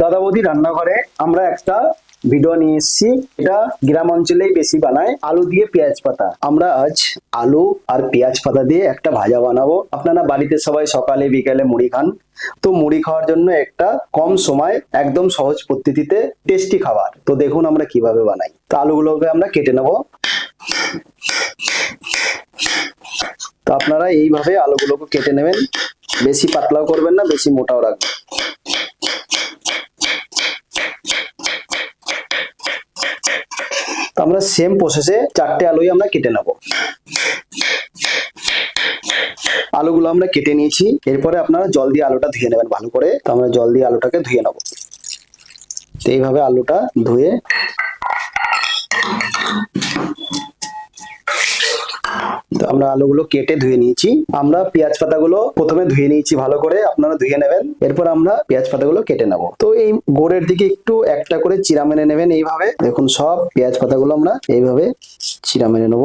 দাদা বৌদি রান্নাঘরে আমরা একটা ভিডিও নিয়ে এসেছি। এটা গ্রাম অঞ্চলেই বেশি বানায়। আলু দিয়ে পেঁয়াজ পাতা। আমরা আজ আলু আর পেঁয়াজ পাতা দিয়ে একটা ভাজা বানাবো। আপনারা বাড়িতে সবাই সকালে, বিকেলে মুড়ি খান। তো মুড়ি খাওয়ার জন্য একটা কম সময়, একদম সহজ পদ্ধতিতে টেস্টি খাবার। তো দেখুন আমরা কীভাবে বানাই। তো আলুগুলোকে আমরা কেটে নেব। তো আপনারা এইভাবে আলুগুলোকে কেটে নেবেন। বেশি পাতলাও করবেন না, বেশি মোটাও রাখবেন। তো আমরা সেম প্রসেসে চারটে আলুই আমরা কেটে নেব। আলুগুলো আমরা কেটে নিয়েছি, এরপরে আপনারা জল দিয়ে আলুটা ধুয়ে নেবেন ভালো করে। তো আমরা জল দিয়ে আলুটাকে ধুয়ে নেব। তো এইভাবে আলুটা ধুয়ে আমরা আলুগুলো কেটে ধুয়ে নিয়েছি। আমরা পেঁয়াজ পাতাগুলো প্রথমে ধুয়ে নিয়েছি ভালো করে, আপনারা ধুয়ে নেবেন। এরপর আমরা পেঁয়াজ পাতাগুলো কেটে নেব। তো এই গোড়ের দিকে একটু একটা করে চিরা মেরে নেবেন এইভাবে। দেখুন সব পেঁয়াজ পাতাগুলো আমরা এইভাবে চিরা মেরে নেব।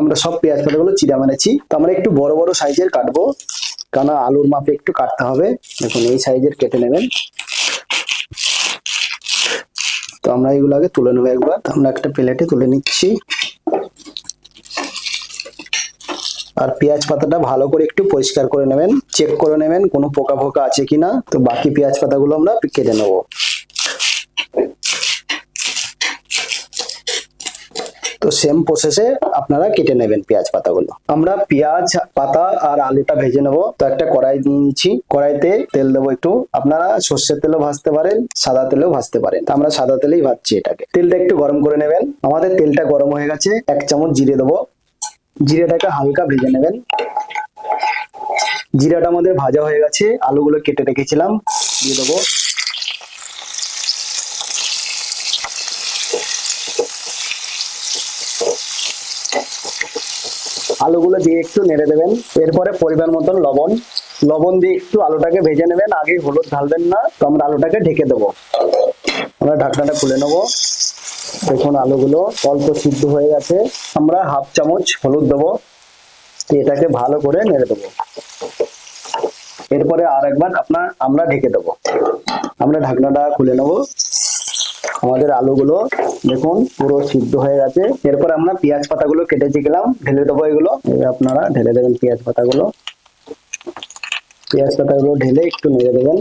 আমরা সব পেঁয়াজ পাতাগুলো চিরা মেরেছি। তো আমরা একটু বড় বড় সাইজের কাটবো। কারণ আলুর মাপে একটু কাটতে হবে। দেখুন এই সাইজের কেটে নেবেন। তো আমরা এগুলো আগে তুলে নেব একবার। আমরা একটা প্লেটে তুলে নিচ্ছি। আর পেঁয়াজ পাতাটা ভালো করে একটু পরিষ্কার করে নেবেন চেক করে নেবেন কোনো পোকা ফোকা আছে কিনা। তো বাকি পেঁয়াজ পাতাগুলো আমরা কেটে নেব। তো সেম প্রসেসে আপনারা কেটে নেবেন পেঁয়াজ পাতাগুলো। আমরা পেঁয়াজ পাতা আর আলুটা ভেজে নেব। তো একটা কড়াই নিচ্ছি। কড়াইতে তেল দেবো একটু। আপনারা সর্ষের তেলও ভাজতে পারেন, সাদা তেলেও ভাজতে পারেন। আমরা সাদা তেলেই ভাজছি এটাকে। তেলটা একটু গরম করে নেবেন। আমাদের তেলটা গরম হয়ে গেছে। এক চামচ জিরে দেবো। জিরাটাকে হালকা ভেজে নেবেন। জিরাটা আমাদের ভাজা হয়ে গেছে, আলুগুলো কেটে রেখেছিলাম, দিয়ে দেবো। আলুগুলো দিয়ে একটু নেড়ে দেবেন। এরপরে পরিমাণ মতন লবণ। লবণ দিয়ে একটু আলুটাকে ভেজে নেবেন আগে হলুদ ঢালবেন না, তো আমরা আলুটাকে ঢেকে দেবো। আমরা ঢাকনাটা খুলে নেব। দেখুন, আলুগুলো অল্প সিদ্ধ হয়ে গেছে। আমরা হাফ চামচ হলুদ দেবো। এটাকে ভালো করে নেড়ে দেবো। এরপরে আর একবার আপনার আমরা ঢেকে দেবো। আমরা ঢাকনাটা খুলে নেব। আমাদের আলুগুলো দেখুন, পুরো সিদ্ধ হয়ে গেছে। এরপর আমরা পেঁয়াজ পাতাগুলো কেটেছি গেলাম ঢেলে দেবো এগুলো। আপনারা ঢেলে দেবেন পেঁয়াজ পাতাগুলো। পেঁয়াজ পাতাগুলো ঢেলে একটু নেড়ে দেবেন।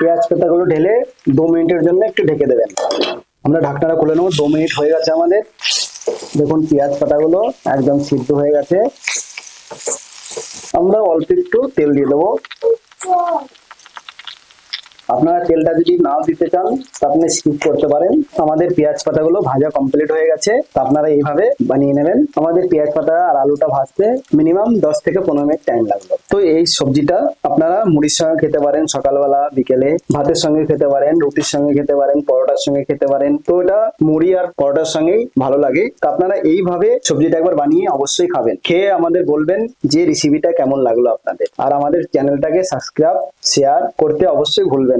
পেঁয়াজ পাতাগুলো ঢেলে দু মিনিটের জন্য একটু ঢেকে দেবেন। আমরা ঢাকনাটা খুলে নেব, দু মিনিট হয়ে গেছে আমাদের। দেখুন, পেঁয়াজ পাতাগুলো একদম সিদ্ধ হয়ে গেছে। আমরা অল্প একটু তেল দিয়ে দেবো। আপনারা তেলটা যদি নাও দিতে চান আপনি স্কিপ করতে পারেন। আমাদের পেঁয়াজ পাতাগুলো ভাজা কমপ্লিট হয়ে গেছে আপনারা এইভাবে বানিয়ে নেবেন। আমাদের পেঁয়াজ পাতা আর আলুটা ভাজতে মিনিমাম দশ থেকে পনেরো মিনিট টাইম লাগল তো এই সবজিটা আপনারা মুড়ির সঙ্গে খেতে পারেন সকালবেলা, বিকেলে। ভাতের সঙ্গে খেতে পারেন, রুটির সঙ্গে খেতে পারেন, পরোটার সঙ্গে খেতে পারেন। তো এটা মুড়ি আর পরোটার সঙ্গেই ভালো লাগে। তো আপনারা এইভাবে সবজিটা একবার বানিয়ে অবশ্যই খাবেন। খেয়ে আমাদের বলবেন যে রেসিপিটা কেমন লাগল আপনাদের। আর আমাদের চ্যানেলটাকে সাবস্ক্রাইব শেয়ার করতে অবশ্যই ভুলবেন